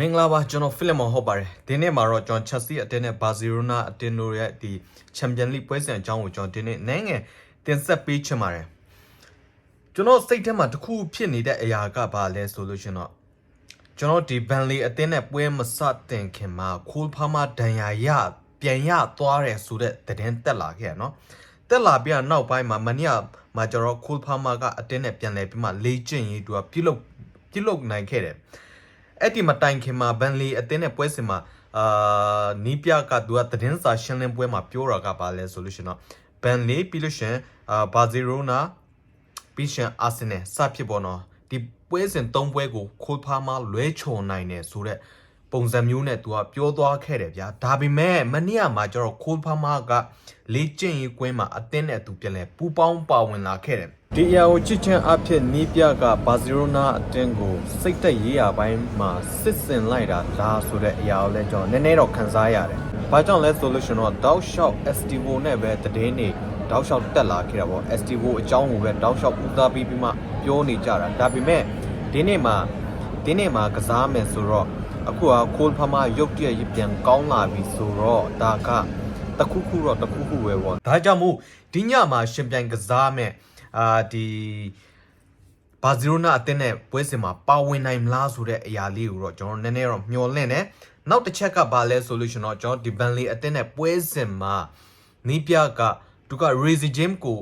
မင်္ဂလာပါကျွန်တော်ဖိလစ်မောင်ဟုတ်ပါတယ်ဒီနေ့မှာတော့ကျွန်တော်ချက်စီအတင်းနဲ့ဘာစီရိုနာအတင်းတို့ရဲ့ဒီချန်ပီယံလိပွဲစဉ်အကြောင်းကိုကျွန်တော်ဒီနေ့နိုင်ငံတင်ဆက်ပေးချင်ပါတယ်ကျွန်တော်စိတ်ထဲမှာတစ်ခုဖြစ်နေတဲ့အရာကဘာလဲဆိုလို့ရှင်တော့ကျွန်တော်ဒီဘန်လီအတင်းနဲ့ပွဲမစတင်ခင်မှာခိုးဖားမဒဏ်ရာရပြန်ရသွားတယ်ဆိုတဲ့သတင်းတက်လာခဲ့ရနော်တက်လာပြီးတော့နောက်ပိုင်းမှာမနေ့ကမှာကျွန်တော်ခိုးဖားမကအတင်းနဲ့ပြန်လဲပြီးမှလေ့ကျင့်ရေးသူကပြုလုပ်ပြုလုပ်နိုင်ခဲ့တယ် အဲ့ဒီမတိုင်ခင်မှာဘန်လီအတင်းနဲ့ပွဲစဉ်မှာအာနီးပြကသူကသတင်းစာရှင်းလင်းပွဲမှာပြောတာကဘာလဲဆိုလို့ရှင်တော့ဘန်လီပြီးလို့ရှင်အာဘာဇီရိုနာပြီးရှင်အာဆင်နယ်စဖြစ်ပေါ်တော့ဒီပွဲစဉ်၃ပွဲကိုခိုးဖားမလွဲချော်နိုင်တယ်ဆိုတော့ ပုံစံမျိုးနဲ့သူကပြောသွားခဲ့တယ်ဗျာဒါပေမဲ့မနေ့ကမှာကျတော့ခိုးဖားမကလေ့ကျင့်ရေးကွင်းမှာအတင်းနဲ့သူပြန်လဲပူပေါင်းပါဝင်လာခဲ့တယ်ဒီအရာကိုချစ်ချင်းအဖြစ်နီးပြကဘာစီရိုနာအတင်းကိုစိတ်သက်ရေးရပိုင်းမှာစစ်စင်လိုက်တာလားဆိုတဲ့အရာကိုလည်းကျွန်တော်နည်းနည်းတော့ခန်းစားရတယ်။ဘာကြောင့်လဲဆိုလို့ရှိရင်တော့တောက်လျှောက် Estivo နဲ့ပဲတည်င်းနေတောက်လျှောက်တက်လာခဲ့တာပေါ့ Estivo အကြောင်းကိုပဲတောက်လျှောက်ပူသားပြီးပြီးမှပြောနေကြတာဒါပေမဲ့ဒီနေ့မှာဒီနေ့မှာကစားမယ်ဆိုတော့ အခုကခိုးဖမရုတ်တရက်ပြန်ကောင်းလာပြီဆိုတော့ဒါကတခုခုတော့တခုခုပဲပေါ့ဒါကြောင့်မို့ဒီညမှာရှင်ပြိုင်ကစားမယ်အာဒီဘာဇီရိုနာအတင်းနဲ့ပွဲစဉ်မှာပါဝင်နိုင်မလားဆိုတဲ့အရာလေးကိုတော့ကျွန်တော်နည်းနည်းတော့မျှော်လင့်တယ်နောက်တစ်ချက်ကဘာလဲဆိုလို့ရှင်တော့ကျွန်တော်ဒီဘန်လီအတင်းနဲ့ပွဲစဉ်မှာနီးပြကသူက Razy James ကို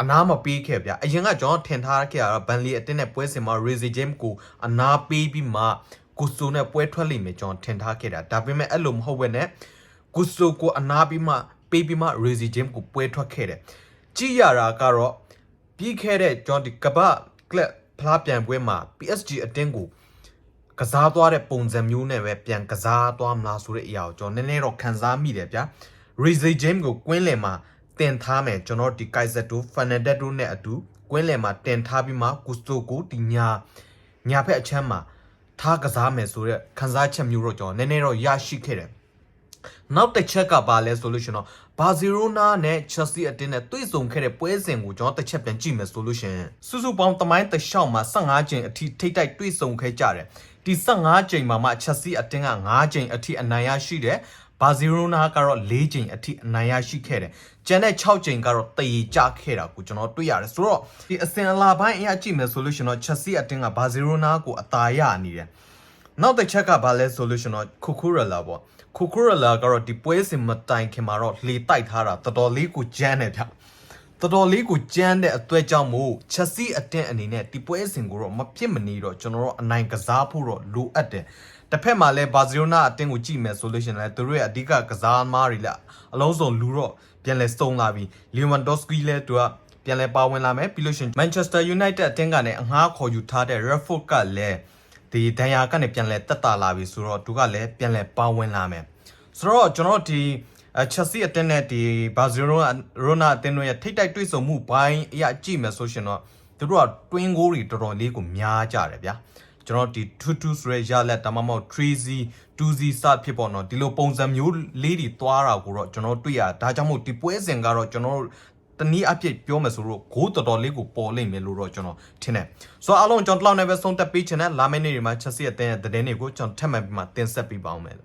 အနာမပေးခဲ့ဗျအရင်ကကျွန်တော်ထင်ထားခဲ့ရတာဘန်လီအတင်းနဲ့ပွဲစဉ်မှာ Razy James ကိုအနာပေးပြီးမှ ကိုဆိုနဲ့ပွဲထွက်လိမ့်မယ်ကျွန်တော်ထင်ထားခဲ့တာဒါပေမဲ့အဲ့လိုမဟုတ်ဘဲနဲ့ကိုဆိုကိုအနာပြီးမှပေးပြီးမှ Razy James ကိုပွဲထွက်ခဲ့တယ်ကြည့်ရတာကတော့ပြီးခဲ့တဲ့ကျွန်တော်ဒီကပတ်ကလပ်ဖလားပြန်ပွဲမှာ PSG အတင်းကိုကစားသွားတဲ့ပုံစံမျိုးနဲ့ပဲပြန်ကစားသွားမလားဆိုတဲ့အရာကိုကျွန်တော်နည်းနည်းတော့ခံစားမိတယ်ဗျာ Razy James ကိုကွင်းလယ်မှာတင်ထားမယ်ကျွန်တော်ဒီ Kaiser တို့ Fernandez တို့နဲ့အတူကွင်းလယ်မှာတင်ထားပြီးမှ Gusto ကိုဒီညာညာဖက်အချမ်းမှာ ထားကစားမယ်ဆိုတဲ့ခံစားချက်မျိုးတော့ကျွန်တော်နည်းနည်းတော့ရရှိခဲ့တယ်နောက်တစ်ချက်ကပါလဲဆိုလို့ရှင်တော့ဘာစီရိုနာနဲ့ချက်စီအတင်းနဲ့တွေ့ဆုံခဲ့တဲ့ပွဲစဉ်ကိုကျွန်တော်တစ်ချက်ပြန်ကြည့်မယ်ဆိုလို့ရှင်စုစုပေါင်းတမိုင်းတစ်လျှောက်မှာ15ချိန်အထိထိတိုက်တွေ့ဆုံခဲ့ကြတယ်ဒီ15ချိန်မှာမှချက်စီအတင်းက9ချိန်အထိအနိုင်ရရှိတယ် ဘာစီရိုနာကတော့၄ချိန်အထိအနိုင်ရရှိခဲ့တယ်။ကျန်တဲ့6ချိန်ကတော့တည်ကြခဲ့တာကိုကျွန်တော်တွေ့ရတယ်။ဆိုတော့ဒီအစင်အလာပိုင်းအရာကြည့်မယ်ဆိုလို့ရှင်တော့ချက်စီအတင်းကဘာစီရိုနာကိုအသာရနေတယ်။နောက်တစ်ချက်ကဘာလဲဆိုလို့ရှင်တော့ခူခူရလာပေါ့။ခူခူရလာကတော့ဒီပွဲစဉ်မတိုင်ခင်မှာတော့လေတိုက်ထားတာတော်တော်လေးကိုကြမ်းတယ်ဗျ။ တော်တော်လေးကိုကြမ်းတဲ့အတွက်ကြောင့်မို့ချက်စီအတင်းအနေနဲ့ဒီပွဲစဉ်ကိုတော့မဖြစ်မနေတော့ကျွန်တော်တို့အနိုင်ကစားဖို့တော့လိုအပ်တယ်။တစ်ဖက်မှာလည်းဘာစီလိုနာအတင်းကိုကြည့်မယ်ဆိုလို့ရှိရင်လည်းသူတို့ရဲ့အဓိကကစားသမားတွေလည်းအလုံးစုံလူတော့ပြန်လဲစုံလာပြီလီဝမ်ဒေါစကီလည်းသူကပြန်လဲပါဝင်လာမယ်ပြီးလို့ရှိရင်မန်ချက်စတာယူနိုက်တက်အတင်းကလည်းအငှားခေါ်ယူထားတဲ့ရက်ဖို့ကလည်းဒီဒန်ယာကနေပြန်လဲတက်တာလာပြီဆိုတော့သူကလည်းပြန်လဲပါဝင်လာမယ်ဆိုတော့ကျွန်တော်ဒီအ ချက်စီအတင်းနဲ့ဒီဘာဇီရိုရိုနာအတင်းတို့ရဲ့ထိတ်တိုက်တွေ့ဆုံမှုဘိုင်းအရာကြည့်မယ်ဆိုရှင်တော့သူတို့ကတွင်းကိုတွေတော်တော်လေးကိုများကြတယ်ဗျာကျွန်တော်ဒီ22ဆိုရဲရလက်တမမောက် 3Z 2Z စဖြစ်ပေါ်တော့ဒီလိုပုံစံမျိုးလေးတွေသွားတာကိုတော့ကျွန်တော်တွေ့ရဒါကြောင့်မို့ဒီပွဲစဉ်ကတော့ကျွန်တော်တနည်းအဖြစ်ပြောမယ်ဆိုတော့ဂိုးတော်တော်လေးကိုပေါ်လိမ့်မယ်လို့တော့ကျွန်တော်ထင်တယ်ဆိုတော့အားလုံးကျွန်တော်တလောက်နဲ့ပဲဆုံးသက်ပေးချင်တဲ့လာမယ့်နေ့တွေမှာချက်စီအတင်းရဲ့သတင်းတွေကိုကျွန်တော်ထပ်မံပြီးမှတင်ဆက်ပေးပါအောင်မယ်